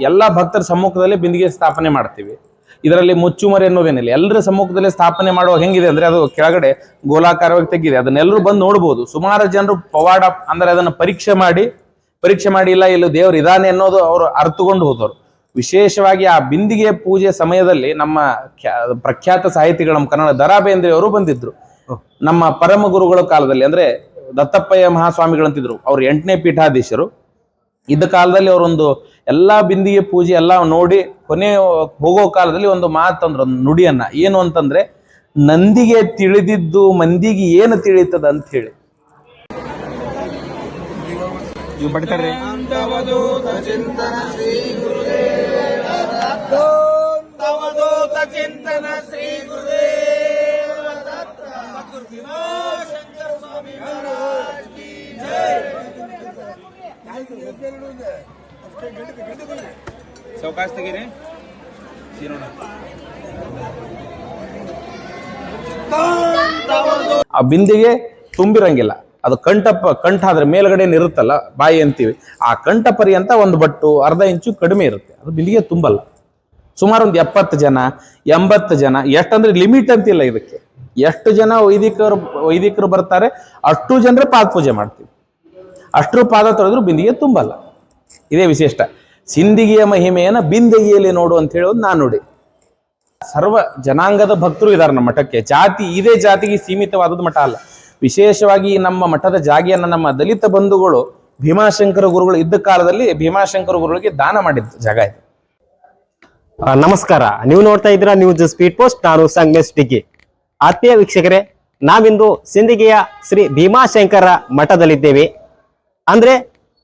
ಎಲ್ಲ ಭಕ್ತರ ಸಮ್ಮುಖದಲ್ಲಿ ಬಿಂದಿಗೆ ಸ್ಥಾಪನೆ ಮಾಡ್ತೀವಿ. ಇದರಲ್ಲಿ ಮುಚ್ಚುಮರೆ ಅನ್ನೋದೇನಿಲ್ಲ. ಎಲ್ಲರ ಸಮ್ಮುಖದಲ್ಲಿ ಸ್ಥಾಪನೆ ಮಾಡುವಾಗ ಹೆಂಗಿದೆ ಅಂದ್ರೆ ಅದು ಕೆಳಗಡೆ ಗೋಲಾಕಾರವಾಗಿ ತೆಗಿದೆ ಅದನ್ನೆಲ್ಲರೂ ಬಂದು ನೋಡ್ಬೋದು. ಸುಮಾರು ಜನರು ಪವಾಡ ಅಂದ್ರೆ ಅದನ್ನ ಪರೀಕ್ಷೆ ಮಾಡಿ ಪರೀಕ್ಷೆ ಮಾಡಿ ಇಲ್ಲ ಇಲ್ಲ ದೇವ್ರು ಇದಾನೆ ಅನ್ನೋದು ಅವರು ಅರ್ಥಕೊಂಡು ಹೋದವರು. ವಿಶೇಷವಾಗಿ ಆ ಬಿಂದಿಗೆ ಪೂಜೆ ಸಮಯದಲ್ಲಿ ನಮ್ಮ ಖ್ಯಾ- ಪ್ರಖ್ಯಾತ ಸಾಹಿತಿಗಳು ನಮ್ಮ ಕನ್ನಡ ದರಾ ಬೇಂದ್ರೆಯವರು ಬಂದಿದ್ರು ನಮ್ಮ ಪರಮ ಗುರುಗಳ ಕಾಲದಲ್ಲಿ ಅಂದ್ರೆ ದತ್ತಪ್ಪಯ್ಯ ಮಹಾಸ್ವಾಮಿಗಳಂತಿದ್ರು. ಅವ್ರು ಎಂಟನೇ ಪೀಠಾಧೀಶರು. ಇದ್ದ ಕಾಲದಲ್ಲಿ ಅವರೊಂದು ಎಲ್ಲಾ ಬಿಂದಿಗೆ ಪೂಜೆ ಎಲ್ಲ ನೋಡಿ ಕೊನೆ ಹೋಗೋ ಕಾಲದಲ್ಲಿ ಒಂದು ಮಾತಂದ್ರ ಒಂದು ನುಡಿಯನ್ನ. ಏನು ಅಂತಂದ್ರೆ ನಂದಿಗೆ ತಿಳಿದಿದ್ದು ಮಂದಿಗೆ ಏನು ತಿಳಿತದ ಅಂತ ಹೇಳಿ ಚಿಂತನ ಶ್ರೀ ಗುರುದೇವ ಚಿಂತನ ಸಾವಕಾಶ ತೆಗೀರಿ. ಆ ಬಿಂದಿಗೆ ತುಂಬಿರಂಗಿಲ್ಲ. ಅದು ಕಂಠಪ್ಪ ಕಂಠ ಆದ್ರೆ ಮೇಲ್ಗಡೆ ಇರುತ್ತಲ್ಲ, ಬಾಯಿ ಅಂತೀವಿ. ಆ ಕಂಠ ಪರ್ಯಂತ ಒಂದು ಬಟ್ಟು ಅರ್ಧ ಇಂಚು ಕಡಿಮೆ ಇರುತ್ತೆ. ಅದು ಬಿಂದಿಗೆ ತುಂಬಲ್ಲ. ಸುಮಾರು ಒಂದು ಎಪ್ಪತ್ತು ಜನ, ಎಂಬತ್ತು ಜನ, ಎಷ್ಟಂದ್ರೆ ಲಿಮಿಟ್ ಅಂತಿಲ್ಲ ಇದಕ್ಕೆ. ಎಷ್ಟು ಜನ ವೈದಿಕರು ವೈದಿಕರು ಬರ್ತಾರೆ, ಅಷ್ಟು ಜನರ ಪಾದ ಪೂಜೆ ಮಾಡ್ತೀವಿ. ಅಷ್ಟು ಪಾದ ತೊಳೆದ್ರು ಬಿಂದಿಗೆ ತುಂಬಲ್ಲ. ಇದೇ ವಿಶಿಷ್ಟ ಸಿಂದಿಗೆಯ ಮಹಿಮೆಯನ್ನು ಬಿಂದಿಗೆಯಲ್ಲಿ ನೋಡು ಅಂತ ಹೇಳೋದು ನಾನು ನೋಡಿ. ಸರ್ವ ಜನಾಂಗದ ಭಕ್ತರು ಇದ್ದಾರೆ ನಮ್ಮ ಮಠಕ್ಕೆ. ಜಾತಿ ಇದೇ ಜಾತಿಗೆ ಸೀಮಿತವಾದದ್ದು ಮಠ ಅಲ್ಲ. ವಿಶೇಷವಾಗಿ ನಮ್ಮ ಮಠದ ಜಾಗಿಯನ್ನ ನಮ್ಮ ದಲಿತ ಬಂಧುಗಳು ಭೀಮಾಶಂಕರ ಗುರುಗಳು ಇದ್ದ ಕಾಲದಲ್ಲಿ ಭೀಮಾಶಂಕರ ಗುರುಗಳಿಗೆ ದಾನ ಮಾಡಿದ್ದು ಜಾಗ ಇದು. ನಮಸ್ಕಾರ. ನೀವು ನೋಡ್ತಾ ಇದ್ದೀರಾ ನ್ಯೂಸ್ ಸ್ಪೀಡ್ ಪೋಸ್ಟ್ ನಾನು ಸಂಗಮೇಶ್ ಸ್ಟಿಕ್ಕಿ ಆತ್ಮೀಯ ವೀಕ್ಷಕರೇ, ನಾವಿಂದು ಸಿಂದಿಗೆಯ ಶ್ರೀ ಭೀಮಾಶಂಕರ ಮಠದಲ್ಲಿದ್ದೇವೆ. ಅಂದ್ರೆ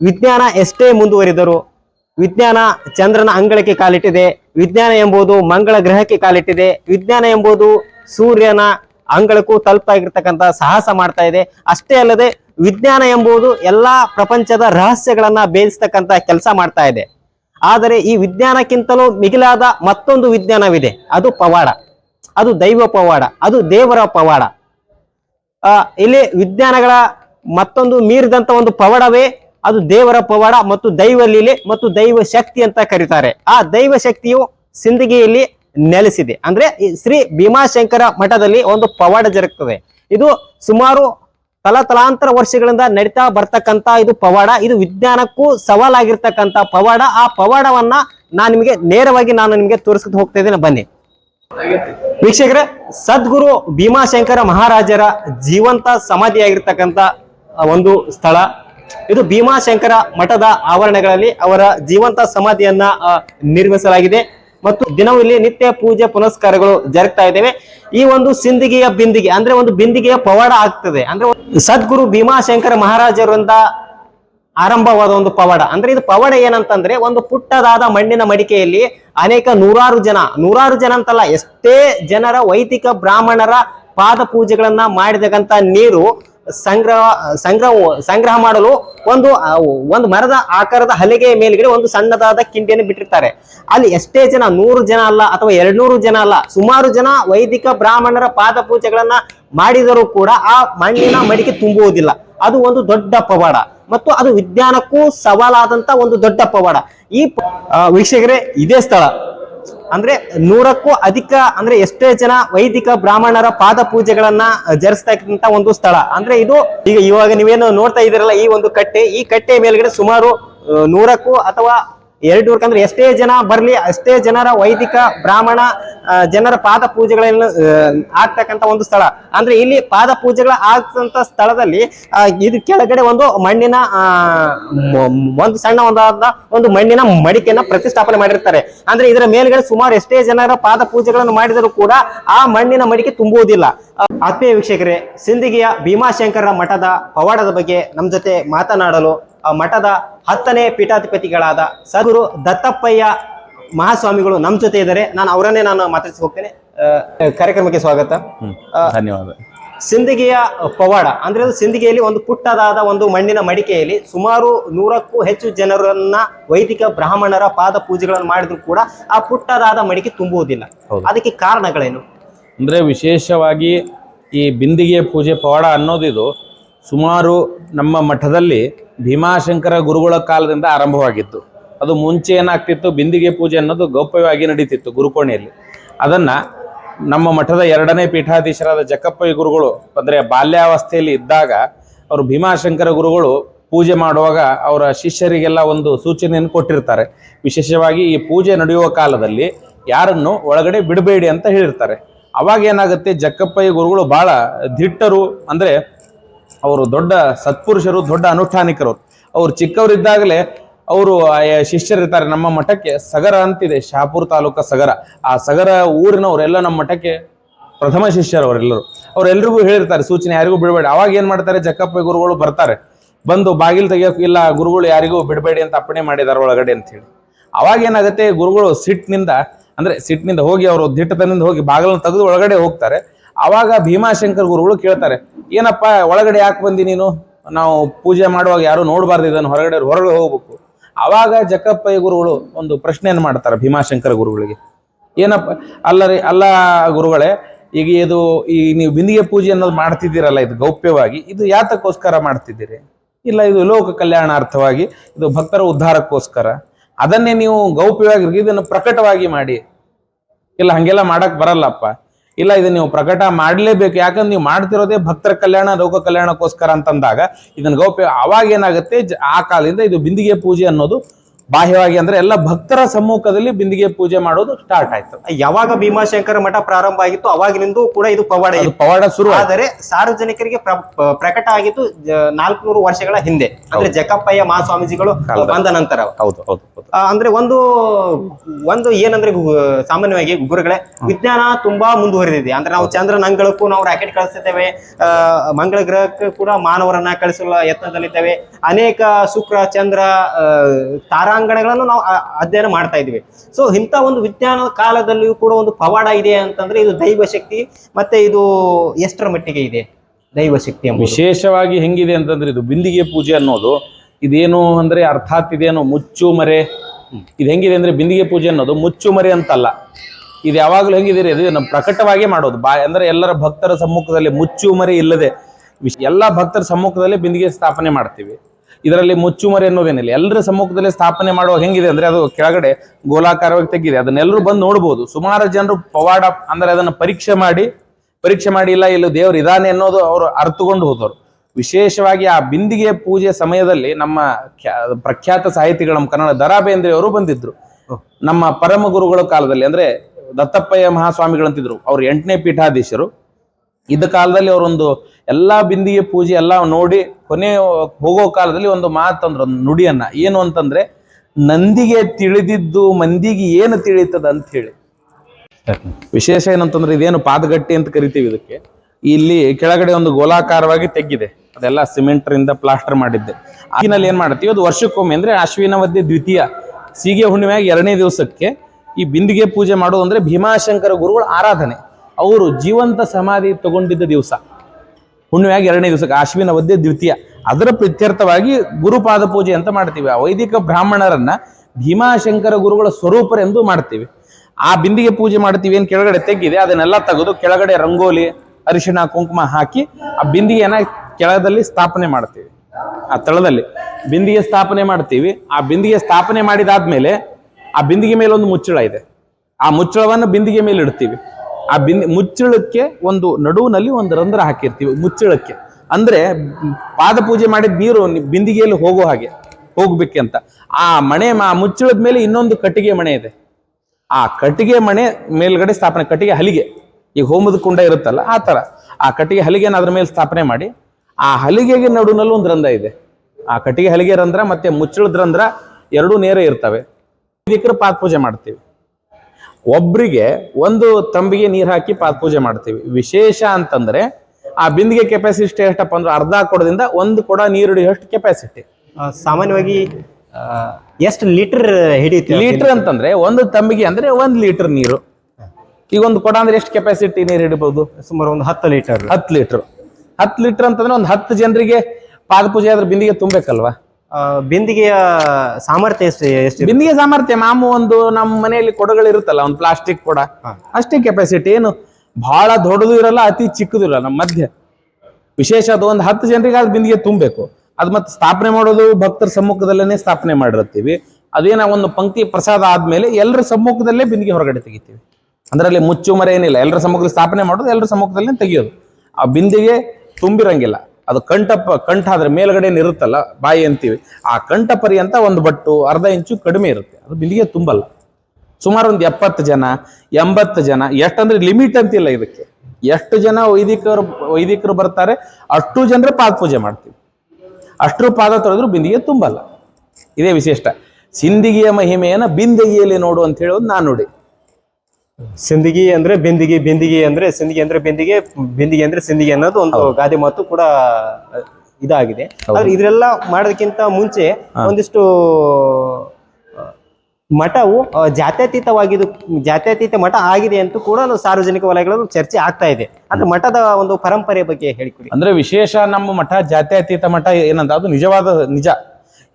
ವಿಜ್ಞಾನ ಎಷ್ಟೇ ಮುಂದುವರಿದರು, ವಿಜ್ಞಾನ ಚಂದ್ರನ ಅಂಗಳಕ್ಕೆ ಕಾಲಿಟ್ಟಿದೆ, ವಿಜ್ಞಾನ ಎಂಬುದು ಮಂಗಳ ಗ್ರಹಕ್ಕೆ ಕಾಲಿಟ್ಟಿದೆ, ವಿಜ್ಞಾನ ಎಂಬುದು ಸೂರ್ಯನ ಅಂಗಳಕ್ಕೂ ತಲುಪಾಗಿರ್ತಕ್ಕಂಥ ಸಾಹಸ ಮಾಡ್ತಾ ಇದೆ. ಅಷ್ಟೇ ಅಲ್ಲದೆ, ವಿಜ್ಞಾನ ಎಂಬುದು ಎಲ್ಲಾ ಪ್ರಪಂಚದ ರಹಸ್ಯಗಳನ್ನು ಬೇಯಿಸ್ತಕ್ಕಂಥ ಕೆಲಸ ಮಾಡ್ತಾ ಇದೆ. ಆದರೆ ಈ ವಿಜ್ಞಾನಕ್ಕಿಂತಲೂ ಮಿಗಿಲಾದ ಮತ್ತೊಂದು ವಿಜ್ಞಾನವಿದೆ. ಅದು ಪವಾಡ. ಅದು ದೈವ ಪವಾಡ. ಅದು ದೇವರ ಪವಾಡ. ಇಲ್ಲಿ ವಿಜ್ಞಾನಗಳ ಮತ್ತೊಂದು ಮೀರಿದಂತ ಒಂದು ಪವಾಡವೇ ಅದು ದೇವರ ಪವಾಡ ಮತ್ತು ದೈವ ಲೀಲೆ ಮತ್ತು ದೈವ ಶಕ್ತಿ ಅಂತ ಕರೀತಾರೆ. ಆ ದೈವ ಶಕ್ತಿಯು ಸಿಂದಗಿಯಲ್ಲಿ ನೆಲೆಸಿದೆ. ಅಂದ್ರೆ ಶ್ರೀ ಭೀಮಾಶಂಕರ ಮಠದಲ್ಲಿ ಒಂದು ಪವಾಡ ಜರುಗ್ತದೆ. ಇದು ಸುಮಾರು ತಲತಲಾಂತರ ವರ್ಷಗಳಿಂದ ನಡೀತಾ ಬರ್ತಕ್ಕಂತ ಇದು ಪವಾಡ. ಇದು ವಿಜ್ಞಾನಕ್ಕೂ ಸವಾಲಾಗಿರ್ತಕ್ಕಂತ ಪವಾಡ. ಆ ಪವಾಡವನ್ನ ನಾನು ನಿಮಗೆ ನೇರವಾಗಿ ನಾನು ನಿಮಗೆ ತೋರಿಸ್ಕೊಂಡು ಹೋಗ್ತಾ ಇದ್ದೇನೆ. ಬನ್ನಿ. ವೀಕ್ಷಕರೇ, ಸದ್ಗುರು ಭೀಮಾಶಂಕರ ಮಹಾರಾಜರ ಜೀವಂತ ಸಮಾಧಿಯಾಗಿರ್ತಕ್ಕಂಥ ಒಂದು ಸ್ಥಳ ಇದು ಭೀಮಾಶಂಕರ ಮಠದ ಆವರಣಗಳಲ್ಲಿ ಅವರ ಜೀವಂತ ಸಮಾಧಿಯನ್ನ ನಿರ್ಮಿಸಲಾಗಿದೆ. ಮತ್ತು ದಿನವೂ ಇಲ್ಲಿ ನಿತ್ಯ ಪೂಜೆ ಪುನಸ್ಕಾರಗಳು ಜರುಗ್ತಾ ಇದ್ದೇವೆ. ಈ ಒಂದು ಸಿಂದಿಗೆಯ ಬಿಂದಿಗೆ, ಅಂದ್ರೆ ಒಂದು ಬಿಂದಿಗೆಯ ಪವಾಡ ಆಗ್ತದೆ. ಅಂದ್ರೆ ಸದ್ಗುರು ಭೀಮಾಶಂಕರ ಮಹಾರಾಜರಿಂದ ಆರಂಭವಾದ ಒಂದು ಪವಾಡ. ಅಂದ್ರೆ ಇದು ಪವಾಡ ಏನಂತಂದ್ರೆ, ಒಂದು ಪುಟ್ಟದಾದ ಮಣ್ಣಿನ ಮಡಿಕೆಯಲ್ಲಿ ಅನೇಕ ನೂರಾರು ಜನ ನೂರಾರು ಜನ ಅಂತಲ್ಲ, ಎಷ್ಟೇ ಜನರ ವೈದಿಕ ಬ್ರಾಹ್ಮಣರ ಪಾದ ಪೂಜೆಗಳನ್ನ ಮಾಡಿದಕ್ಕಂತ ನೀರು ಸಂಗ್ರಹ ಸಂಗ್ರಹ ಸಂಗ್ರಹ ಮಾಡಲು ಒಂದು ಒಂದು ಮರದ ಆಕಾರದ ಹಲಿಗೆಯ ಮೇಲ್ಗಡೆ ಒಂದು ಸಣ್ಣದಾದ ಕಿಂಡಿಯನ್ನು ಬಿಟ್ಟಿರ್ತಾರೆ. ಅಲ್ಲಿ ಎಷ್ಟೇ ಜನ, ನೂರು ಜನ ಅಲ್ಲ ಅಥವಾ ಎರಡ್ನೂರು ಜನ ಅಲ್ಲ, ಸುಮಾರು ಜನ ವೈದಿಕ ಬ್ರಾಹ್ಮಣರ ಪಾದ ಪೂಜೆಗಳನ್ನ ಮಾಡಿದರೂ ಕೂಡ ಆ ಮಣ್ಣಿನ ಮಡಿಕೆ ತುಂಬುವುದಿಲ್ಲ. ಅದು ಒಂದು ದೊಡ್ಡ ಪವಾಡ. ಮತ್ತು ಅದು ವಿಜ್ಞಾನಕ್ಕೂ ಸವಾಲಾದಂತ ಒಂದು ದೊಡ್ಡ ಪವಾಡ. ಈ ವೀಕ್ಷಕರೇ, ಇದೇ ಸ್ಥಳ. ಅಂದ್ರೆ ನೂರಕ್ಕೂ ಅಧಿಕ, ಅಂದ್ರೆ ಎಷ್ಟೇ ಜನ ವೈದಿಕ ಬ್ರಾಹ್ಮಣರ ಪಾದ ಪೂಜೆಗಳನ್ನ ಜರಿಸ್ತಕ್ಕಂತ ಒಂದು ಸ್ಥಳ. ಅಂದ್ರೆ ಇದು ಈಗ ಇವಾಗ ನೀವೇನು ನೋಡ್ತಾ ಇದ್ದೀರಲ್ಲ ಈ ಒಂದು ಕಟ್ಟೆ, ಈ ಕಟ್ಟೆ ಮೇಲ್ಗಡೆ ಸುಮಾರು ನೂರಕ್ಕೂ ಅಥವಾ ಎರಡು ನೂರಕ್ಕೆ ಅಂದ್ರೆ ಎಷ್ಟೇ ಜನ ಬರಲಿ, ಅಷ್ಟೇ ಜನರ ವೈದಿಕ, ಬ್ರಾಹ್ಮಣ ಜನರ ಪಾದ ಪೂಜೆಗಳನ್ನು ಆಗ್ತಕ್ಕಂಥ ಒಂದು ಸ್ಥಳ. ಅಂದ್ರೆ ಇಲ್ಲಿ ಪಾದ ಪೂಜೆಗಳ ಆಗ್ತಂತ ಸ್ಥಳದಲ್ಲಿ ಇದು ಕೆಳಗಡೆ ಒಂದು ಮಣ್ಣಿನ ಒಂದು ಸಣ್ಣ ಒಂದಾದ ಒಂದು ಮಣ್ಣಿನ ಮಡಿಕೆಯನ್ನ ಪ್ರತಿಷ್ಠಾಪನೆ ಮಾಡಿರ್ತಾರೆ. ಅಂದ್ರೆ ಇದರ ಮೇಲ್ಗಡೆ ಸುಮಾರು ಎಷ್ಟೇ ಜನರ ಪಾದ ಪೂಜೆಗಳನ್ನು ಮಾಡಿದರೂ ಕೂಡ ಆ ಮಣ್ಣಿನ ಮಡಿಕೆ ತುಂಬುವುದಿಲ್ಲ. ಆತ್ಮೀಯ ವೀಕ್ಷಕರೇ ಸಿಂದಿಗೆಯ ಭೀಮಾಶಂಕರ ಮಠದ ಪವಾಡದ ಬಗ್ಗೆ ನಮ್ಮ ಜೊತೆ ಮಾತನಾಡಲು ಮಠದ ಹತ್ತನೇ ಪೀಠಾಧಿಪತಿಗಳಾದ ಸದ್ಗುರು ದತ್ತಪ್ಪಯ್ಯ ಮಹಾಸ್ವಾಮಿಗಳು ನಮ್ಮ ಜೊತೆ ಇದ್ದಾರೆ. ನಾನು ಅವರನ್ನೇ ನಾನು ಮಾತಾಡಿಸಿ ಹೋಗ್ತೇನೆ. ಕಾರ್ಯಕ್ರಮಕ್ಕೆ ಸ್ವಾಗತ. ಧನ್ಯವಾದ. ಸಿಂದಗಿಯ ಪವಾಡ ಅಂದ್ರೆ ಅದು ಸಿಂದಗಿಯಲ್ಲಿ ಒಂದು ಪುಟ್ಟದಾದ ಒಂದು ಮಣ್ಣಿನ ಮಡಿಕೆಯಲ್ಲಿ ಸುಮಾರು ನೂರಕ್ಕೂ ಹೆಚ್ಚು ಜನರನ್ನ ವೈದಿಕ ಬ್ರಾಹ್ಮಣರ ಪಾದ ಪೂಜೆಗಳನ್ನು ಮಾಡಿದ್ರು ಕೂಡ ಆ ಪುಟ್ಟದಾದ ಮಡಿಕೆ ತುಂಬುವುದಿಲ್ಲ. ಅದಕ್ಕೆ ಕಾರಣಗಳೇನು? ಅಂದ್ರೆ ವಿಶೇಷವಾಗಿ ಈ ಬಿಂದಿಗೆ ಪೂಜೆ ಪವಾಡ ಅನ್ನೋದಿದು ಸುಮಾರು ನಮ್ಮ ಮಠದಲ್ಲಿ ಭೀಮಾಶಂಕರ ಗುರುಗಳ ಕಾಲದಿಂದ ಆರಂಭವಾಗಿತ್ತು. ಅದು ಮುಂಚೆ ಏನಾಗ್ತಿತ್ತು? ಬಿಂದಿಗೆ ಪೂಜೆ ಅನ್ನೋದು ಗೌಪ್ಯವಾಗಿ ನಡೀತಿತ್ತು ಗುರುಕೋಣೆಯಲ್ಲಿ ಅದನ್ನ ನಮ್ಮ ಮಠದ ಎರಡನೇ ಪೀಠಾಧೀಶರಾದ ಜಕ್ಕಪ್ಪಯ್ಯ ಗುರುಗಳು, ಅಂದ್ರೆ ಬಾಲ್ಯಾವಸ್ಥೆಯಲ್ಲಿ ಇದ್ದಾಗ ಅವರು ಭೀಮಾಶಂಕರ ಗುರುಗಳು ಪೂಜೆ ಮಾಡುವಾಗ ಅವರ ಶಿಷ್ಯರಿಗೆಲ್ಲ ಒಂದು ಸೂಚನೆಯನ್ನು ಕೊಟ್ಟಿರ್ತಾರೆ. ವಿಶೇಷವಾಗಿ ಈ ಪೂಜೆ ನಡೆಯುವ ಕಾಲದಲ್ಲಿ ಯಾರನ್ನು ಒಳಗಡೆ ಬಿಡಬೇಡಿ ಅಂತ ಹೇಳಿರ್ತಾರೆ. ಅವಾಗ ಏನಾಗುತ್ತೆ? ಜಕ್ಕಪ್ಪಯ್ಯ ಗುರುಗಳು ಬಹಳ ದಿಟ್ಟರು, ಅಂದ್ರೆ ಅವರು ದೊಡ್ಡ ಸತ್ಪುರುಷರು, ದೊಡ್ಡ ಅನುಷ್ಠಾನಿಕರು. ಅವ್ರು ಚಿಕ್ಕವರಿದ್ದಾಗಲೇ ಅವರು ಶಿಷ್ಯರಿರ್ತಾರೆ. ನಮ್ಮ ಮಠಕ್ಕೆ ಸಗರ ಅಂತಿದೆ, ಶಾಪುರ್ ತಾಲೂಕ ಸಗರ. ಆ ಸಗರ ಊರಿನವರೆಲ್ಲ ನಮ್ಮ ಮಠಕ್ಕೆ ಪ್ರಥಮ ಶಿಷ್ಯರು ಅವರೆಲ್ಲರೂ. ಅವರೆಲ್ಲರಿಗೂ ಹೇಳಿರ್ತಾರೆ, ಸೂಚನೆ ಯಾರಿಗೂ ಬಿಡಬೇಡಿ. ಅವಾಗ ಏನು ಮಾಡ್ತಾರೆ ಜಕ್ಕಪ್ಪ ಗುರುಗಳು ಬರ್ತಾರೆ. ಬಂದು ಬಾಗಿಲು ತೆಗಿಯೋಕೆ, ಇಲ್ಲ ಗುರುಗಳು ಯಾರಿಗೂ ಬಿಡಬೇಡಿ ಅಂತ ಅಪ್ಪಣೆ ಮಾಡಿದಾರೆ ಒಳಗಡೆ ಅಂತ ಹೇಳಿ. ಅವಾಗ ಏನಾಗುತ್ತೆ, ಗುರುಗಳು ಸಿಟ್ಟಿನಿಂದ ಅಂದ್ರೆ ಸಿಟ್ಟಿನಿಂದ ಹೋಗಿ, ಅವರು ದಿಟ್ಟತನದಿಂದ ಹೋಗಿ ಬಾಗಿಲನ್ನು ತೆಗೆದು ಒಳಗಡೆ ಹೋಗ್ತಾರೆ. ಅವಾಗ ಭೀಮಾಶಂಕರ್ ಗುರುಗಳು ಕೇಳ್ತಾರೆ ಏನಪ್ಪ, ಒಳಗಡೆ ಯಾಕೆ ಬಂದಿ ನೀನು? ನಾವು ಪೂಜೆ ಮಾಡುವಾಗ ಯಾರು ನೋಡಬಾರ್ದು ಇದನ್ನು ಹೊರಗಡೆ ಹೊರಗೆ ಹೋಗ್ಬೇಕು. ಅವಾಗ ಜಕ್ಕಪ್ಪಯ್ಯ ಗುರುಗಳು ಒಂದು ಪ್ರಶ್ನೆಯನ್ನು ಮಾಡ್ತಾರೆ ಭೀಮಾಶಂಕರ ಗುರುಗಳಿಗೆ. ಏನಪ್ಪ ಅಲ್ಲ ರೀ ಅಲ್ಲ ಗುರುಗಳೇ, ಈಗ ಇದು ಈ ನೀವು ಬಿಂದಿಗೆ ಪೂಜೆ ಅನ್ನೋದು ಮಾಡ್ತಿದ್ದೀರಲ್ಲ, ಇದು ಗೌಪ್ಯವಾಗಿ, ಇದು ಯಾತಕ್ಕೋಸ್ಕರ ಮಾಡ್ತಿದ್ದೀರಿ? ಇಲ್ಲ, ಇದು ಲೋಕ ಕಲ್ಯಾಣಾರ್ಥವಾಗಿ, ಇದು ಭಕ್ತರ ಉದ್ಧಾರಕ್ಕೋಸ್ಕರ. ಅದನ್ನೇ ನೀವು ಗೌಪ್ಯವಾಗಿ, ಇದನ್ನು ಪ್ರಕಟವಾಗಿ ಮಾಡಿ. ಇಲ್ಲ, ಹಂಗೆಲ್ಲ ಮಾಡಕ್ ಬರಲ್ಲಪ್ಪ. ಇಲ್ಲ, ಇದು ನೀವು ಪ್ರಕಟ ಮಾಡಲೇಬೇಕು. ಯಾಕಂದ್ರೆ ನೀವು ಮಾಡ್ತಿರೋದೇ ಭಕ್ತರ ಕಲ್ಯಾಣ ರೋಗ ಕಲ್ಯಾಣಕ್ಕೋಸ್ಕರ ಅಂತಂದಾಗ ಇದನ್ನ ಗೌಪ್ಯ ಅವಾಗ ಏನಾಗುತ್ತೆ ಆ ಕಾಲದಿಂದ ಇದು ಬಿಂದಿಗೆ ಪೂಜೆ ಅನ್ನೋದು ಬಾಹ್ಯವಾಗಿ ಅಂದ್ರೆ ಎಲ್ಲ ಭಕ್ತರ ಸಮ್ಮುಖದಲ್ಲಿ ಬಿಂದಿಗೆ ಪೂಜೆ ಮಾಡೋದು ಸ್ಟಾರ್ಟ್ ಆಯ್ತು. ಯಾವಾಗ ಭೀಮಾಶಂಕರ ಮಠ ಪ್ರಾರಂಭ ಆಗಿತ್ತು ಅವಾಗಿನಿಂದ ಕೂಡ ಇದು ಪವಾಡ ಪವಾಡ ಶುರು ಆದರೆ ಸಾರ್ವಜನಿಕರಿಗೆ ಪ್ರಕಟ ಆಗಿತ್ತು ನಾಲ್ಕುನೂರು ವರ್ಷಗಳ ಹಿಂದೆ. ಅಂದ್ರೆ ಜಕಪ್ಪಯ್ಯ ಮಹಾಸ್ವಾಮೀಜಿಗಳು. ಬಂದ ನಂತರ. ಹೌದು ಹೌದು ಅಂದ್ರೆ ಒಂದು ಒಂದು ಏನಂದ್ರೆ ಸಾಮಾನ್ಯವಾಗಿ ಗುರುಗಳೇ ವಿಜ್ಞಾನ ತುಂಬಾ ಮುಂದುವರೆದಿದೆ. ಅಂದ್ರೆ ನಾವು ಚಂದ್ರನ ಅಂಗಳಕ್ಕೂ ನಾವು ರಾಕೆಟ್ ಕಳಿಸ್ತಿದ್ದೇವೆ. ಮಂಗಳ ಗ್ರಹಕ್ಕೆ ಕೂಡ ಮಾನವರನ್ನ ಕಳಿಸಲು ಯತ್ನದಲ್ಲಿದ್ದೇವೆ. ಅನೇಕ ಶುಕ್ರ ಚಂದ್ರ ಆ, ತಾರಾಂಗಣಗಳನ್ನು ನಾವು ಅಧ್ಯಯನ ಮಾಡ್ತಾ ಇದ್ದೀವಿ. ಸೊ ಇಂಥ ಒಂದು ವಿಜ್ಞಾನದ ಕಾಲದಲ್ಲಿಯೂ ಕೂಡ ಒಂದು ಪವಾಡ ಇದೆ ಅಂತಂದ್ರೆ ಇದು ದೈವ ಶಕ್ತಿ ಮತ್ತೆ ಇದು ಎಷ್ಟರ ಮಟ್ಟಿಗೆ ಇದೆ? ದೈವ ಶಕ್ತಿ ವಿಶೇಷವಾಗಿ ಹೆಂಗಿದೆ ಅಂತಂದ್ರೆ ಇದು ಬಿಂದಿಗೆ ಪೂಜೆ ಅನ್ನೋದು ಇದೇನು ಅಂದ್ರೆ ಅರ್ಥಾತ್ ಇದೇನು ಮುಚ್ಚು ಮರೆ? ಇದು ಹೆಂಗಿದೆ ಅಂದ್ರೆ ಬಿಂದಿಗೆ ಪೂಜೆ ಅನ್ನೋದು ಮುಚ್ಚು ಮರೆ ಅಂತಲ್ಲ. ಇದು ಯಾವಾಗಲೂ ಹೆಂಗಿದೆ ರೀ, ಇದು ನಮ್ಮ ಪ್ರಕಟವಾಗಿ ಮಾಡೋದು. ಬಾ ಅಂದ್ರೆ ಎಲ್ಲರ ಭಕ್ತರ ಸಮ್ಮುಖದಲ್ಲಿ ಮುಚ್ಚು ಮರೆ ಇಲ್ಲದೆ ಎಲ್ಲಾ ಭಕ್ತರ ಸಮ್ಮುಖದಲ್ಲಿ ಬಿಂದಿಗೆ ಸ್ಥಾಪನೆ ಮಾಡ್ತೀವಿ. ಇದರಲ್ಲಿ ಮುಚ್ಚುಮರೆ ಅನ್ನೋದೇನಿಲ್ಲ. ಎಲ್ಲರ ಸಮ್ಮುಖದಲ್ಲಿ ಸ್ಥಾಪನೆ ಮಾಡುವಾಗ ಹೆಂಗಿದೆ ಅಂದ್ರೆ ಅದು ಕೆಳಗಡೆ ಗೋಲಾಕಾರವಾಗಿ ತೆಗಿದೆ ಅದನ್ನೆಲ್ಲರೂ ಬಂದು ನೋಡ್ಬೋದು. ಸುಮಾರು ಜನರು ಪವಾಡ ಅಂದ್ರೆ ಅದನ್ನ ಪರೀಕ್ಷೆ ಮಾಡಿ ಪರೀಕ್ಷೆ ಮಾಡಿ ಇಲ್ಲ ಇಲ್ಲಿ ದೇವರು ಇದಾನೆ ಅನ್ನೋದು ಅವರು ಅರ್ಥಕೊಂಡು ಹೋದವರು. ವಿಶೇಷವಾಗಿ ಆ ಬಿಂದಿಗೆ ಪೂಜೆ ಸಮಯದಲ್ಲಿ ನಮ್ಮ ಖ್ಯಾ- ಪ್ರಖ್ಯಾತ ಸಾಹಿತಿಗಳ ನಮ್ಮ ಕನ್ನಡ ದರಾ ಬೇಂದ್ರೆ ಅವರು ಬಂದಿದ್ರು ನಮ್ಮ ಪರಮ ಗುರುಗಳ ಕಾಲದಲ್ಲಿ ಅಂದ್ರೆ ದತ್ತಪ್ಪಯ್ಯ ಮಹಾಸ್ವಾಮಿಗಳಂತಿದ್ರು. ಅವ್ರು ಎಂಟನೇ ಪೀಠಾಧೀಶರು. ಇದ್ದ ಕಾಲದಲ್ಲಿ ಅವರೊಂದು ಎಲ್ಲಾ ಬಿಂದಿಗೆ ಪೂಜೆ ಎಲ್ಲ ನೋಡಿ ಕೊನೆ ಹೋಗೋ ಕಾಲದಲ್ಲಿ ಒಂದು ಮಾತಂದ್ರು, ಒಂದು ನುಡಿಯನ್ನ. ಏನು ಅಂತಂದ್ರೆ, ನಂದಿಗೆ ತಿಳಿದಿದ್ದು ಮಂದಿಗೆ ಏನು ತಿಳಿತದ ಅಂತ ಹೇಳಿ. ವಿಶೇಷ ಏನಂತಂದ್ರೆ ಇದೇನು ಪಾದಗಟ್ಟಿ ಅಂತ ಕರಿತೀವಿ ಇದಕ್ಕೆ. ಇಲ್ಲಿ ಕೆಳಗಡೆ ಒಂದು ಗೋಲಾಕಾರವಾಗಿ ತೆಗ್ಗಿದೆ. ಅದೆಲ್ಲ ಸಿಮೆಂಟ್ ರಿಂದ ಪ್ಲಾಸ್ಟರ್ ಮಾಡಿದ್ದೆ. ಆಗಿನಲ್ಲಿ ಏನ್ ಮಾಡ್ತೀವಿ, ಅದು ವರ್ಷಕ್ಕೊಮ್ಮೆ ಅಂದ್ರೆ ಅಶ್ವಿನ ಮಧ್ಯೆ ದ್ವಿತೀಯ. ಸೀಗೆ ಹುಣ್ಣಿಮೆಯಾಗಿ ಎರಡನೇ ದಿವಸಕ್ಕೆ ಈ ಬಿಂದಿಗೆ ಪೂಜೆ ಮಾಡೋದು ಅಂದ್ರೆ ಭೀಮಾಶಂಕರ ಗುರುಗಳ ಆರಾಧನೆ. ಅವರು ಜೀವಂತ ಸಮಾಧಿ ತಗೊಂಡಿದ್ದ ದಿವಸ. ಹುಣ್ಣಿಮೆಯಾಗಿ ಎರಡನೇ ದಿವಸಕ್ಕೆ ಅಶ್ವಿನ ವದ್ಯ ದ್ವಿತೀಯ. ಅದರ ಪ್ರತ್ಯರ್ಥವಾಗಿ ಗುರುಪಾದ ಪೂಜೆ ಅಂತ ಮಾಡ್ತೀವಿ. ಆ ವೈದಿಕ ಬ್ರಾಹ್ಮಣರನ್ನ ಭೀಮಾಶಂಕರ ಗುರುಗಳ ಸ್ವರೂಪರೆಂದು ಮಾಡ್ತೀವಿ. ಆ ಬಿಂದಿಗೆ ಪೂಜೆ ಮಾಡ್ತೀವಿ ಏನು ಕೆಳಗಡೆ ತೆಗ್ಗಿದೆ ಅದನ್ನೆಲ್ಲ ತೆಗೆದು ಕೆಳಗಡೆ ರಂಗೋಲಿ, ಅರಿಶಿಣ, ಕುಂಕುಮ ಹಾಕಿ ಆ ಬಿಂದಿಗೆಯನ್ನ ಕೆಳದಲ್ಲಿ ಸ್ಥಾಪನೆ ಮಾಡ್ತೀವಿ. ಆ ತಳದಲ್ಲಿ ಬಿಂದಿಗೆ ಸ್ಥಾಪನೆ ಮಾಡ್ತೀವಿ. ಆ ಬಿಂದಿಗೆ ಸ್ಥಾಪನೆ ಮಾಡಿದಾದ್ಮೇಲೆ ಆ ಬಿಂದಿಗೆ ಮೇಲೆ ಒಂದು ಮುಚ್ಚಳ ಇದೆ. ಆ ಮುಚ್ಚಳವನ್ನು ಬಿಂದಿಗೆ ಮೇಲೆ ಇಡ್ತೀವಿ ಆ ಬಿಂದಿ ಮುಚ್ಚಳಕ್ಕೆ ಒಂದು ನಡುವಿನಲ್ಲಿ ಒಂದು ರಂಧ್ರ ಹಾಕಿರ್ತೀವಿ, ಮುಚ್ಚಳಕ್ಕೆ. ಅಂದ್ರೆ ಪಾದ ಪೂಜೆ ಮಾಡಿದ ನೀರು ಬಿಂದಿಗೆಯಲ್ಲಿ ಹೋಗೋ ಹಾಗೆ ಹೋಗ್ಬೇಕಂತ ಆ ಮಣೆ ಆ ಮುಚ್ಚಳದ ಮೇಲೆ ಇನ್ನೊಂದು ಕಟ್ಟಿಗೆ ಮಣೆ ಇದೆ. ಆ ಕಟ್ಟಿಗೆ ಮಣೆ ಮೇಲ್ಗಡೆ ಸ್ಥಾಪನೆ, ಕಟ್ಟಿಗೆ ಹಲಿಗೆ. ಈಗ ಹೋಮದ ಕುಂಡ ಇರುತ್ತಲ್ಲ, ಆ ತರ ಆ ಕಟ್ಟಿಗೆ ಹಲಿಗೆನ ಅದ್ರ ಮೇಲೆ ಸ್ಥಾಪನೆ ಮಾಡಿ, ಆ ಹಲಿಗೆಗೆ ನಡುವಿನಲ್ಲೂ ಒಂದು ರಂಧ್ರ ಇದೆ. ಆ ಕಟ್ಟಿಗೆ ಹಲಿಗೆ ರಂಧ್ರ ಮತ್ತೆ ಮುಚ್ಚಳದ ರಂಧ್ರ ಎರಡೂ ನೇರ ಇರ್ತವೆ. ಪಾದ ಪೂಜೆ ಮಾಡ್ತೀವಿ. ಒಬ್ರಿಗೆ ಒಂದು ತಂಬಿಗೆ ನೀರು ಹಾಕಿ ಪಾದ ಪೂಜೆ ಮಾಡ್ತೀವಿ. ವಿಶೇಷ ಅಂತಂದ್ರೆ ಆ ಬಿಂದಿಗೆ ಕೆಪಾಸಿಟಿ ಎಷ್ಟಪ್ಪ ಅಂದ್ರೆ ಅರ್ಧ ಕೊಡದಿಂದ ಒಂದು ಕೊಡ ನೀರು ಹಿಡಿಯೋಷ್ಟು ಕೆಪಾಸಿಟಿ ಸಾಮಾನ್ಯವಾಗಿ ಎಷ್ಟು ಲೀಟರ್ ಹಿಡಿಯುತ್ತೆ ಲೀಟರ್ ಅಂತಂದ್ರೆ ಒಂದು ತಂಬಿಗೆ ಅಂದ್ರೆ ಒಂದು ಲೀಟರ್ ನೀರು. ಈಗ ಒಂದು ಕೊಡ ಅಂದ್ರೆ ಎಷ್ಟು ಕೆಪಾಸಿಟಿ ನೀರು ಹಿಡಬಹುದು? ಸುಮಾರು ಒಂದು ಹತ್ತು ಲೀಟರ್ ಹತ್ತು ಲೀಟರ್ ಹತ್ತು ಲೀಟರ್ ಅಂತಂದ್ರೆ ಒಂದು ಹತ್ತು ಜನರಿಗೆ ಪಾದ ಪೂಜೆ ಆದ್ರೆ ಬಿಂದಿಗೆ ತುಂಬಬೇಕಲ್ವಾ? ಬಿಂದಿಗೆಯ ಸಾಮರ್ಥ್ಯ ಎಷ್ಟು ಎಷ್ಟು ಬಿಂದಿಗೆ ಸಾಮರ್ಥ್ಯ ಮಾಮು ಒಂದು ನಮ್ಮ ಮನೆಯಲ್ಲಿ ಕೊಡಗಳು ಇರುತ್ತಲ್ಲ ಒಂದು ಪ್ಲಾಸ್ಟಿಕ್ ಕೊಡ. ಅಷ್ಟೇ ಕೆಪಾಸಿಟಿ ಏನು ಬಹಳ ದೊಡ್ಡದು ಇರಲ್ಲ ಅತಿ ಚಿಕ್ಕದು ಇರಲ್ಲ ನಮ್ಮ ಮಧ್ಯೆ. ವಿಶೇಷ ಅದು ಒಂದು ಹತ್ತು ಜನರಿಗೆ ಅದು ಬಿಂದಿಗೆ ತುಂಬಬೇಕು. ಅದು ಮತ್ತೆ ಸ್ಥಾಪನೆ ಮಾಡೋದು ಭಕ್ತರ ಸಮ್ಮುಖದಲ್ಲೇ ಸ್ಥಾಪನೆ ಮಾಡಿರ್ತೀವಿ. ಅದೇನ ಒಂದು ಪಂಕ್ತಿ ಪ್ರಸಾದ ಆದ್ಮೇಲೆ ಎಲ್ಲರ ಸಮ್ಮುಖದಲ್ಲೇ ಬಿಂದಿಗೆ ಹೊರಗಡೆ ತೆಗಿತೀವಿ. ಅದರಲ್ಲಿ ಮುಚ್ಚು ಮರ ಏನಿಲ್ಲ ಎಲ್ಲರ ಸಮ್ಮುಖದಲ್ಲಿ ಸ್ಥಾಪನೆ ಮಾಡೋದು ಎಲ್ಲರ ಸಮ್ಮುಖದಲ್ಲೇ ತೆಗಿಯೋದು. ಆ ಬಿಂದಿಗೆ ತುಂಬಿರಂಗಿಲ್ಲ. ಅದು ಕಂಠ ಕಂಠ ಅದ್ರ ಮೇಲ್ಗಡೆ ಇರುತ್ತಲ್ಲ, ಬಾಯಿ ಅಂತೀವಿ. ಆ ಕಂಠ ಪರ್ಯಂತ ಒಂದು ಬಟ್ಟು ಅರ್ಧ ಇಂಚು ಕಡಿಮೆ ಇರುತ್ತೆ. ಅದು ಬಿಂದಿಗೆ ತುಂಬಲ್ಲ. ಸುಮಾರು ಒಂದು ಎಪ್ಪತ್ತು ಜನ, ಎಂಬತ್ತು ಜನ, ಎಷ್ಟಂದ್ರೆ ಲಿಮಿಟ್ ಅಂತಿಲ್ಲ ಇದಕ್ಕೆ. ಎಷ್ಟು ಜನ ವೈದಿಕರು ವೈದಿಕರು ಬರ್ತಾರೆ, ಅಷ್ಟು ಜನರ ಪಾದ ಪೂಜೆ ಮಾಡ್ತೀವಿ. ಅಷ್ಟರ ಪಾದ ತೊಳೆದ್ರು ಬಿಂದಿಗೆ ತುಂಬಲ್ಲ. ಇದೇ ವಿಶಿಷ್ಟ ಸಿಂದಿಗೆಯ ಮಹಿಮೆಯನ್ನು ಬಿಂದಿಗೆಯಲ್ಲಿ ನೋಡು ಅಂತ ಹೇಳೋದು ನಾನು ನೋಡಿ. ಸಿಂದಗಿ ಅಂದ್ರೆ ಬೆಂದಿಗೆ ಬೆಂದಿಗೆ ಅಂದ್ರೆ ಸಿಂದಿಗೆ ಅಂದ್ರೆ ಬಿಂದಿಗೆ ಬೆಂದಿಗೆ ಅಂದ್ರೆ ಸಿಂದಿಗೆ ಅನ್ನೋದು ಒಂದು ಗಾದೆ ಮಾತು ಕೂಡ ಇದಾಗಿದೆ. ಆದ್ರೆ ಇದರೆಲ್ಲ ಮಾಡೋದಕ್ಕಿಂತ ಮುಂಚೆ ಒಂದಿಷ್ಟು ಮಠವು ಜಾತ್ಯತೀತವಾಗಿದ್ದು ಜಾತ್ಯತೀತ ಮಠ ಆಗಿದೆ ಅಂತ ಕೂಡ ಸಾರ್ವಜನಿಕ ವಲಯಗಳಲ್ಲಿ ಚರ್ಚೆ ಆಗ್ತಾ ಇದೆ. ಅಂದ್ರೆ ಮಠದ ಒಂದು ಪರಂಪರೆ ಬಗ್ಗೆ ಹೇಳಿಕೊಡಿ. ಅಂದ್ರೆ ವಿಶೇಷ ನಮ್ಮ ಮಠ ಜಾತ್ಯತೀತ ಮಠ ಏನಂತ ಅದು ನಿಜವಾದ ನಿಜ.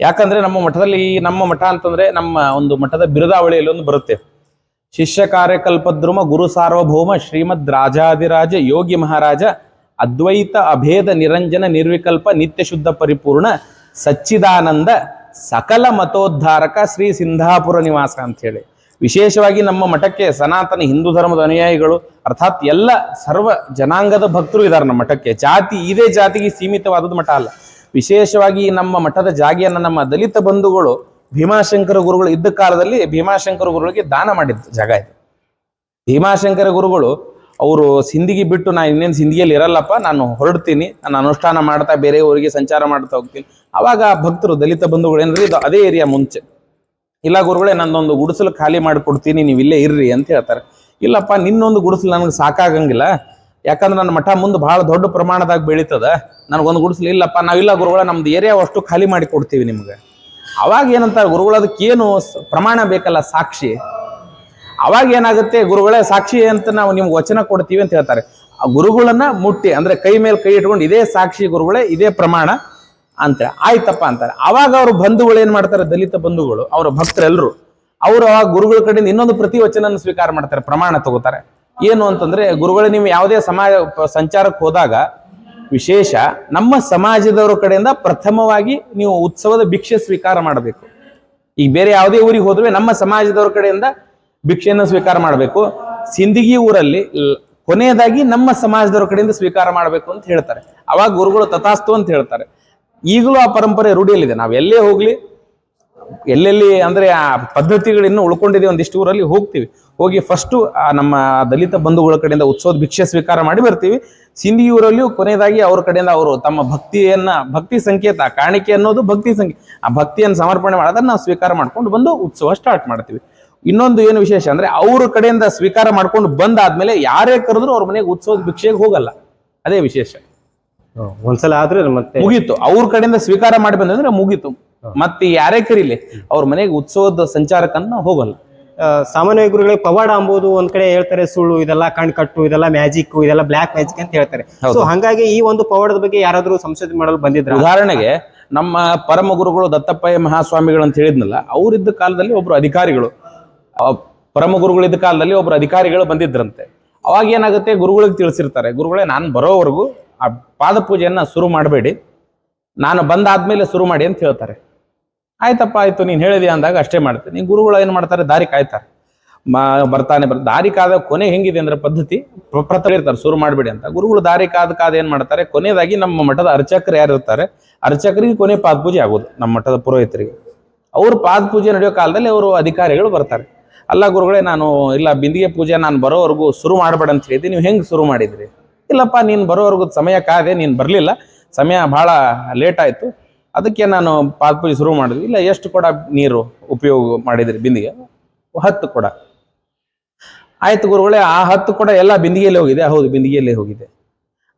ಯಾಕಂದ್ರೆ ನಮ್ಮ ಮಠದಲ್ಲಿ ಈ ನಮ್ಮ ಮಠ ಅಂತಂದ್ರೆ ನಮ್ಮ ಒಂದು ಮಠದ ಬಿರುದಾವಳಿಯಲ್ಲಿ ಒಂದು ಬರುತ್ತೆ. ಶಿಷ್ಯ ಕಾರ್ಯಕಲ್ಪದ್ರುಮ ಗುರು ಸಾರ್ವಭೌಮ ಶ್ರೀಮದ್ ರಾಜಾದಿರಾಜ ಯೋಗಿ ಮಹಾರಾಜ ಅದ್ವೈತ ಅಭೇದ ನಿರಂಜನ ನಿರ್ವಿಕಲ್ಪ ನಿತ್ಯ ಶುದ್ಧ ಪರಿಪೂರ್ಣ ಸಚ್ಚಿದಾನಂದ ಸಕಲ ಮತೋದ್ಧಾರಕ ಶ್ರೀ ಸಿಂಧಾಪುರ ನಿವಾಸ ಅಂತ ಹೇಳಿ ವಿಶೇಷವಾಗಿ ನಮ್ಮ ಮಠಕ್ಕೆ ಸನಾತನ ಹಿಂದೂ ಧರ್ಮದ ಅನುಯಾಯಿಗಳು ಅರ್ಥಾತ್ ಎಲ್ಲ ಸರ್ವ ಜನಾಂಗದ ಭಕ್ತರು ಇದ್ದಾರೆ ನಮ್ಮ ಮಠಕ್ಕೆ. ಜಾತಿ ಇದೇ ಜಾತಿಗೆ ಸೀಮಿತವಾದದ್ದು ಮಠ ಅಲ್ಲ. ವಿಶೇಷವಾಗಿ ನಮ್ಮ ಮಠದ ಜಾಗಿಯನ್ನು ನಮ್ಮ ದಲಿತ ಬಂಧುಗಳು ಭೀಮಾಶಂಕರ ಗುರುಗಳು ಇದ್ದ ಕಾಲದಲ್ಲಿ ಭೀಮಾಶಂಕರ ಗುರುಗಳಿಗೆ ದಾನ ಮಾಡಿದ್ದು ಜಾಗ ಇದು. ಭೀಮಾಶಂಕರ ಗುರುಗಳು, ಅವರು ಸಿಂಧಿಗೆ ಬಿಟ್ಟು ನಾನು ಇನ್ನೇನು ಸಿಂದಿಗೆಯಲ್ಲಿ ಇರಲ್ಲಪ್ಪ, ನಾನು ಹೊರಡ್ತೀನಿ, ನಾನು ಅನುಷ್ಠಾನ ಮಾಡ್ತಾ ಬೇರೆ ಊರಿಗೆ ಸಂಚಾರ ಮಾಡ್ತಾ ಹೋಗ್ತೀನಿ. ಅವಾಗ ಭಕ್ತರು, ದಲಿತ ಬಂಧುಗಳು ಏನಂದ್ರೆ ಇದು ಅದೇ ಏರಿಯಾ ಮುಂಚೆ. ಇಲ್ಲ ಗುರುಗಳೇ, ನಂದೊಂದು ಗುಡಿಸಲು ಖಾಲಿ ಮಾಡಿಕೊಡ್ತೀನಿ, ನೀವು ಇಲ್ಲೇ ಇರ್ರಿ ಅಂತ ಹೇಳ್ತಾರೆ. ಇಲ್ಲಪ್ಪ, ನಿನ್ನೊಂದು ಗುಡಿಸಲು ನನಗೆ ಸಾಕಾಗಂಗಿಲ್ಲ. ಯಾಕಂದ್ರೆ ನನ್ನ ಮಠ ಮುಂದೆ ಬಹಳ ದೊಡ್ಡ ಪ್ರಮಾಣದಾಗ ಬೆಳೀತದ. ನನಗೊಂದು ಗುಡಿಸಲು ಇಲ್ಲಪ್ಪ, ನಾವಿಲ್ಲ ಗುರುಗಳ, ನಮ್ದು ಏರಿಯಾ ಅಷ್ಟು ಖಾಲಿ ಮಾಡಿ ಕೊಡ್ತೀವಿ ನಿಮ್ಗೆ. ಅವಾಗ ಏನಂತಾರೆ ಗುರುಗಳು ಅದಕ್ಕೇನು ಪ್ರಮಾಣ ಬೇಕಲ್ಲ ಸಾಕ್ಷಿ? ಅವಾಗ ಏನಾಗುತ್ತೆ ಗುರುಗಳೇ ಸಾಕ್ಷಿ ಅಂತ ನಾವು ನಿಮ್ಗೆ ವಚನ ಕೊಡ್ತೀವಿ ಅಂತ ಹೇಳ್ತಾರೆ. ಆ ಗುರುಗಳನ್ನ ಮುಟ್ಟಿ, ಅಂದ್ರೆ ಕೈ ಮೇಲೆ ಕೈ ಇಟ್ಕೊಂಡು ಇದೇ ಸಾಕ್ಷಿ ಗುರುಗಳೇ, ಇದೇ ಪ್ರಮಾಣ ಅಂತ ಆಯ್ತಪ್ಪ ಅಂತಾರೆ. ಅವಾಗ ಅವ್ರ ಬಂಧುಗಳು ಏನ್ ಮಾಡ್ತಾರೆ? ದಲಿತ ಬಂಧುಗಳು, ಅವರ ಭಕ್ತರೆಲ್ಲರೂ ಅವರು ಆ ಗುರುಗಳ ಕಡೆಯಿಂದ ಇನ್ನೊಂದು ಪ್ರತಿ ವಚನ ಸ್ವೀಕಾರ ಮಾಡ್ತಾರೆ, ಪ್ರಮಾಣ ತಗೋತಾರೆ. ಏನು ಅಂತಂದ್ರೆ ಗುರುಗಳೇ, ನೀವು ಯಾವುದೇ ಸಮಾಜ ಸಂಚಾರಕ್ಕೆ ಹೋದಾಗ ವಿಶೇಷ ನಮ್ಮ ಸಮಾಜದವರ ಕಡೆಯಿಂದ ಪ್ರಥಮವಾಗಿ ನೀವು ಉತ್ಸವದ ಭಿಕ್ಷೆ ಸ್ವೀಕಾರ ಮಾಡಬೇಕು. ಈಗ ಬೇರೆ ಯಾವುದೇ ಊರಿಗೆ ಹೋದ್ರೆ ನಮ್ಮ ಸಮಾಜದವ್ರ ಕಡೆಯಿಂದ ಭಿಕ್ಷೆಯನ್ನು ಸ್ವೀಕಾರ ಮಾಡಬೇಕು. ಸಿಂದಗಿ ಊರಲ್ಲಿ ಕೊನೆಯದಾಗಿ ನಮ್ಮ ಸಮಾಜದವ್ರ ಕಡೆಯಿಂದ ಸ್ವೀಕಾರ ಮಾಡಬೇಕು ಅಂತ ಹೇಳ್ತಾರೆ. ಅವಾಗ ಗುರುಗಳು ತಥಾಸ್ತು ಅಂತ ಹೇಳ್ತಾರೆ. ಈಗಲೂ ಆ ಪರಂಪರೆ ರೂಢಿಯಲ್ಲಿದೆ. ನಾವು ಎಲ್ಲೇ ಹೋಗ್ಲಿ ಎಲ್ಲೆಲ್ಲಿ ಅಂದ್ರೆ ಆ ಪದ್ಧತಿಗಳು ಇನ್ನೂ ಉಳ್ಕೊಂಡಿದೆ ಒಂದಿಷ್ಟು ಊರಲ್ಲಿ ಹೋಗ್ತೀವಿ. ಹೋಗಿ ಫಸ್ಟು ನಮ್ಮ ದಲಿತ ಬಂಧುಗಳ ಕಡೆಯಿಂದ ಉತ್ಸವದ ಭಿಕ್ಷೆ ಸ್ವೀಕಾರ ಮಾಡಿ ಬರ್ತೀವಿ. ಸಿಂಧಿ ಊರಲ್ಲಿಯೂ ಕೊನೆಯದಾಗಿ ಅವ್ರ ಕಡೆಯಿಂದ ಅವರು ತಮ್ಮ ಭಕ್ತಿಯನ್ನ, ಭಕ್ತಿ ಸಂಕೇತ, ಕಾಣಿಕೆ ಅನ್ನೋದು ಭಕ್ತಿ ಸಂಕೇತ, ಆ ಭಕ್ತಿಯನ್ನು ಸಮರ್ಪಣೆ ಮಾಡೋದನ್ನು ನಾವು ಸ್ವೀಕಾರ ಮಾಡ್ಕೊಂಡು ಬಂದು ಉತ್ಸವ ಸ್ಟಾರ್ಟ್ ಮಾಡ್ತೀವಿ. ಇನ್ನೊಂದು ಏನು ವಿಶೇಷ ಅಂದ್ರೆ ಅವ್ರ ಕಡೆಯಿಂದ ಸ್ವೀಕಾರ ಮಾಡ್ಕೊಂಡು ಬಂದಾದ್ಮೇಲೆ ಯಾರೇ ಕರೆದ್ರು ಅವ್ರ ಮನೆಗೆ ಉತ್ಸವದ ಭಿಕ್ಷೆಗೆ ಹೋಗಲ್ಲ. ಅದೇ ವಿಶೇಷ. ಒಂದ್ಸಲ ಆದ್ರೆ ಮತ್ತೆ ಮುಗೀತು. ಅವ್ರ ಕಡೆಯಿಂದ ಸ್ವೀಕಾರ ಮಾಡಿ ಬಂದ್ರೆ ಮುಗೀತು. ಮತ್ತೆ ಯಾರೇ ಕರೀಲಿ ಅವ್ರ ಮನೆಗೆ ಉತ್ಸವದ ಸಂಚಾರಕ್ಕನ್ನ ನಾವು ಹೋಗಲ್ಲ ಸಾಮಾನ್ಯ ಗುರುಗಳಿಗೆ ಪವಾಡ ಅಂಬೋದು ಒಂದ್ ಕಡೆ ಹೇಳ್ತಾರೆ ಸುಳ್ಳು ಇದೆಲ್ಲ ಕಣ್ ಕಟ್ಟು ಇದೆಲ್ಲ ಮ್ಯಾಜಿಕ್ ಇದೆಲ್ಲ ಬ್ಲಾಕ್ ಮ್ಯಾಜಿಕ್ ಅಂತ ಹೇಳ್ತಾರೆ. ಸೊ ಹಂಗಾಗಿ ಈ ಒಂದು ಪವಾಡದ ಬಗ್ಗೆ ಯಾರಾದ್ರೂ ಸಂಶೋಧನೆ ಮಾಡಲು ಬಂದಿದ್ರ? ಉದಾಹರಣೆಗೆ ನಮ್ಮ ಪರಮ ಗುರುಗಳು ದತ್ತಪ್ಪಯ್ಯ ಮಹಾಸ್ವಾಮಿಗಳು ಅಂತ ಹೇಳಿದ್ನಲ್ಲ ಅವರಿದ್ದ ಕಾಲದಲ್ಲಿ ಒಬ್ರು ಅಧಿಕಾರಿಗಳು ಪರಮ ಗುರುಗಳು ಇದ್ದ ಕಾಲದಲ್ಲಿ ಒಬ್ರು ಅಧಿಕಾರಿಗಳು ಬಂದಿದ್ರಂತೆ. ಅವಾಗ ಏನಾಗುತ್ತೆ ಗುರುಗಳಿಗೆ ತಿಳಿಸಿರ್ತಾರೆ ಗುರುಗಳೇ ನಾನು ಬರೋವರೆಗೂ ಆ ಪಾದ ಪೂಜೆಯನ್ನು ಶುರು ಮಾಡಬೇಡಿ. ನಾನು ಬಂದಾದ್ಮೇಲೆ ಶುರು ಮಾಡಿ ಅಂತ ಹೇಳ್ತಾರೆ. ಆಯ್ತಪ್ಪ, ಆಯ್ತು, ನೀನು ಹೇಳಿದೆ ಅಂದಾಗ ಅಷ್ಟೇ ಮಾಡ್ತೀನಿ. ನೀನು ಗುರುಗಳು ಏನು ಮಾಡ್ತಾರೆ? ದಾರಿ ಕಾಯ್ತಾರೆ. ಮ, ಬರ್ತಾನೆ ಬರ್, ದಾರಿ ಕಾದ ಕೊನೆ ಹೆಂಗಿದೆ ಅಂದ್ರೆ ಪದ್ಧತಿ? ಇರ್ತಾರೆ ಶುರು ಮಾಡಬೇಡಿ ಅಂತ. ಗುರುಗಳು ದಾರಿ ಕಾದ ಕಾದ ಏನು ಮಾಡ್ತಾರೆ? ಕೊನೆಯದಾಗಿ ನಮ್ಮ ಮಠದ ಅರ್ಚಕರು ಯಾರು ಇರ್ತಾರೆ? ಅರ್ಚಕರಿಗೆ ಕೊನೆ ಪಾದ ಪೂಜೆ ಆಗೋದು ನಮ್ಮ ಮಠದ ಪುರೋಹಿತರಿಗೆ. ಅವರು ಪಾದ ಪೂಜೆ ನಡೆಯೋ ಕಾಲದಲ್ಲಿ ಅವರು ಅಧಿಕಾರಿಗಳು ಬರ್ತಾರೆ. ಅಲ್ಲ ಗುರುಗಳೇ, ನಾನು ಇಲ್ಲ, ಬಿಂದಿಗೆ ಪೂಜೆ ನಾನು ಬರೋವರೆಗೂ ಶುರು ಮಾಡಬೇಡ ಅಂತ ಹೇಳಿದ್ದೆ. ನೀವು ಹೆಂಗೆ ಶುರು ಮಾಡಿದ್ರಿ? ಇಲ್ಲಪ್ಪ, ನೀನು ಬರೋವರೆಗೂ ಸಮಯ ಕಾದೆ, ನೀನು ಬರಲಿಲ್ಲ. ಸಮಯ ಬಹಳ ಲೇಟ್ ಆಯ್ತು. ಅದಕ್ಕೆ ನಾನು ಪಾದ ಪೂಜೆ ಶುರು ಮಾಡಿದ್ವಿ. ಇಲ್ಲ, ಎಷ್ಟು ಕೊಡ ನೀರು ಉಪಯೋಗ ಮಾಡಿದ್ರಿ ಬಿಂದಿಗೆ? ಹತ್ತು ಕೊಡ. ಆಯ್ತು ಗುರುಗಳೇ, ಆ ಹತ್ತು ಕೊಡ ಎಲ್ಲ ಬಿಂದಿಗೆಯಲ್ಲಿ ಹೋಗಿದೆ. ಹೌದು, ಬಿಂದಿಗೆಯಲ್ಲಿ ಹೋಗಿದೆ.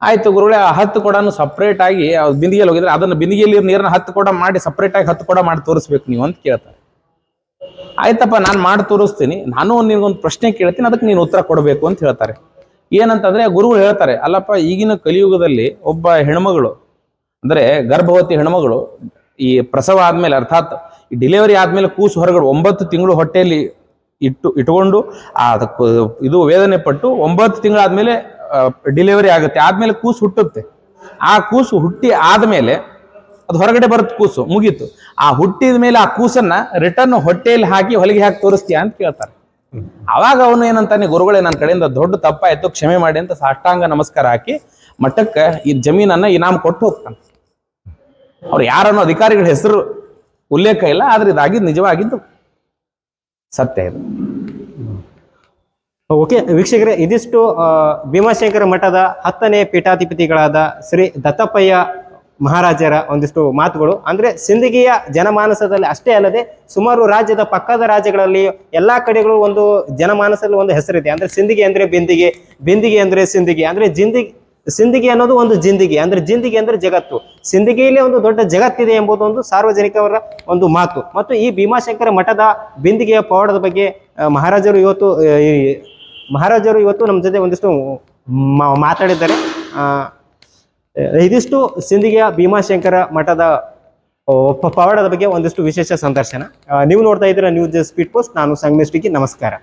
ಆಯ್ತು ಗುರುಗಳೇ, ಆ ಹತ್ತು ಕೊಡನು ಸಪ್ರೇಟ್ ಆಗಿ ಬಿಂದಿಗೆಯಲ್ಲಿ ಹೋಗಿದ್ರೆ ಅದನ್ನ ಬಿಂದಿಗೆಯಲ್ಲಿ ನೀರನ್ನ ಹತ್ತು ಕೊಡ ಮಾಡಿ ಸಪ್ರೇಟ್ ಆಗಿ ಹತ್ತು ಕೊಡ ಮಾಡಿ ತೋರಿಸ್ಬೇಕು ನೀವು ಅಂತ ಕೇಳ್ತಾರೆ. ಆಯ್ತಪ್ಪ, ನಾನು ಮಾಡಿ ತೋರಿಸ್ತೀನಿ. ನಾನು ನಿನ್ಗೊಂದು ಪ್ರಶ್ನೆ ಕೇಳ್ತೀನಿ, ಅದಕ್ಕೆ ನೀನು ಉತ್ತರ ಕೊಡಬೇಕು ಅಂತ ಹೇಳ್ತಾರೆ. ಏನಂತಂದ್ರೆ ಗುರುಗಳು ಹೇಳ್ತಾರೆ, ಅಲ್ಲಪ್ಪ ಈಗಿನ ಕಲಿಯುಗದಲ್ಲಿ ಒಬ್ಬ ಹೆಣ್ಮಗಳು, ಅಂದ್ರೆ ಗರ್ಭವತಿ ಹೆಣ್ಮಗಳು, ಈ ಪ್ರಸವ ಆದ್ಮೇಲೆ ಅರ್ಥಾತ್ ಈ ಡೆಲಿವರಿ ಆದ್ಮೇಲೆ ಕೂಸು ಹೊರಗಡೆ ಒಂಬತ್ತು ತಿಂಗಳು ಹೊಟ್ಟೆಯಲ್ಲಿ ಇಟ್ಟು, ಇಟ್ಕೊಂಡು ಅದಕ್ಕೆ ಇದು ವೇದನೆ ಪಟ್ಟು ಒಂಬತ್ತು ತಿಂಗಳಾದ್ಮೇಲೆ ಡಿಲಿವರಿ ಆಗುತ್ತೆ. ಆದ್ಮೇಲೆ ಕೂಸು ಹುಟ್ಟುತ್ತೆ. ಆ ಕೂಸು ಹುಟ್ಟಿ ಆದ್ಮೇಲೆ ಅದು ಹೊರಗಡೆ ಬರುತ್ತೆ ಕೂಸು, ಮುಗೀತು. ಆ ಹುಟ್ಟಿದ ಮೇಲೆ ಆ ಕೂಸನ್ನ ರಿಟರ್ನ್ ಹೊಟ್ಟೆಯಲ್ಲಿ ಹಾಕಿ ಹೊಲಿಗೆ ಹಾಕಿ ತೋರಿಸ್ತೀಯಾ ಅಂತ ಕೇಳ್ತಾರೆ. ಅವಾಗ ಅವನು ಏನಂತಾನೆ ಗುರುಗಳೇ, ನನ್ನ ಕಡೆಯಿಂದ ದೊಡ್ಡ ತಪ್ಪಾಯ್ತು, ಕ್ಷಮೆ ಮಾಡಿ ಅಂತ ಸಾಷ್ಟಾಂಗ ನಮಸ್ಕಾರ ಹಾಕಿ ಮಠಕ್ಕೆ ಈ ಜಮೀನನ್ನ ಇನಾಮ್ ಕೊಟ್ಟು ಹೋಗ್ತಾನೆ. ಅವ್ರು ಯಾರನ್ನೋ ಅಧಿಕಾರಿಗಳ ಹೆಸರು ಉಲ್ಲೇಖ ಇಲ್ಲ, ಆದ್ರೆ ಇದಾಗಿದ್ದು ನಿಜವಾಗಿದ್ದು ಸತ್ಯ ಇದು. ಓಕೆ, ವೀಕ್ಷಕರೇ, ಇದಿಷ್ಟು ಭೀಮಶೇಖರ ಮಠದ ಹತ್ತನೇ ಪೀಠಾಧಿಪತಿಗಳಾದ ಶ್ರೀ ದತ್ತಪ್ಪಯ್ಯ ಮಹಾರಾಜರ ಒಂದಿಷ್ಟು ಮಾತುಗಳು. ಅಂದ್ರೆ ಸಿಂದಗಿಯ ಜನಮಾನಸದಲ್ಲಿ ಅಷ್ಟೇ ಅಲ್ಲದೆ ಸುಮಾರು ರಾಜ್ಯದ ಪಕ್ಕದ ರಾಜ್ಯಗಳಲ್ಲಿ ಎಲ್ಲಾ ಕಡೆಗಳು ಒಂದು ಜನಮಾನಸದಲ್ಲಿ ಒಂದು ಹೆಸರಿದೆ. ಅಂದ್ರೆ ಸಿಂದಗಿ ಅಂದ್ರೆ ಬಿಂದಿಗೆ ಬಿಂದಿಗೆ ಅಂದ್ರೆ ಸಿಂದಗಿ ಅಂದ್ರೆ ಜಿಂದಿ ಸಿಂದಗಿ ಅನ್ನೋದು ಒಂದು ಜಿಂದಿಗೆ. ಅಂದ್ರೆ ಜಿಂದಿಗೆ ಅಂದ್ರೆ ಜಗತ್ತು. ಸಿಂದಗಿಯಲ್ಲಿ ಒಂದು ದೊಡ್ಡ ಜಗತ್ತಿದೆ ಎಂಬುದು ಒಂದು ಸಾರ್ವಜನಿಕರ ಒಂದು ಮಾತು. ಮತ್ತು ಈ ಭೀಮಾಶಂಕರ ಮಠದ ಬಿಂದಿಗೆಯ ಪವಾಡದ ಬಗ್ಗೆ ಮಹಾರಾಜರು ಇವತ್ತು ಮಹಾರಾಜರು ಇವತ್ತು ನಮ್ಮ ಜೊತೆ ಒಂದಿಷ್ಟು ಮಾತಾಡಿದ್ದಾರೆ. ಇದಿಷ್ಟು ಸಿಂಧಿಗೆಯ ಭೀಮಾಶಂಕರ ಮಠದ ಪವಾಡದ ಬಗ್ಗೆ ಒಂದಿಷ್ಟು ವಿಶೇಷ ಸಂದರ್ಶನ. ನೀವು ನೋಡ್ತಾ ಇದ್ದೀರಾ ನ್ಯೂಸ್ ಸ್ಪೀಡ್ ಪೋಸ್ಟ್. ನಾನು ಸಂಗಮೇಶ್ ನಮಸ್ಕಾರ.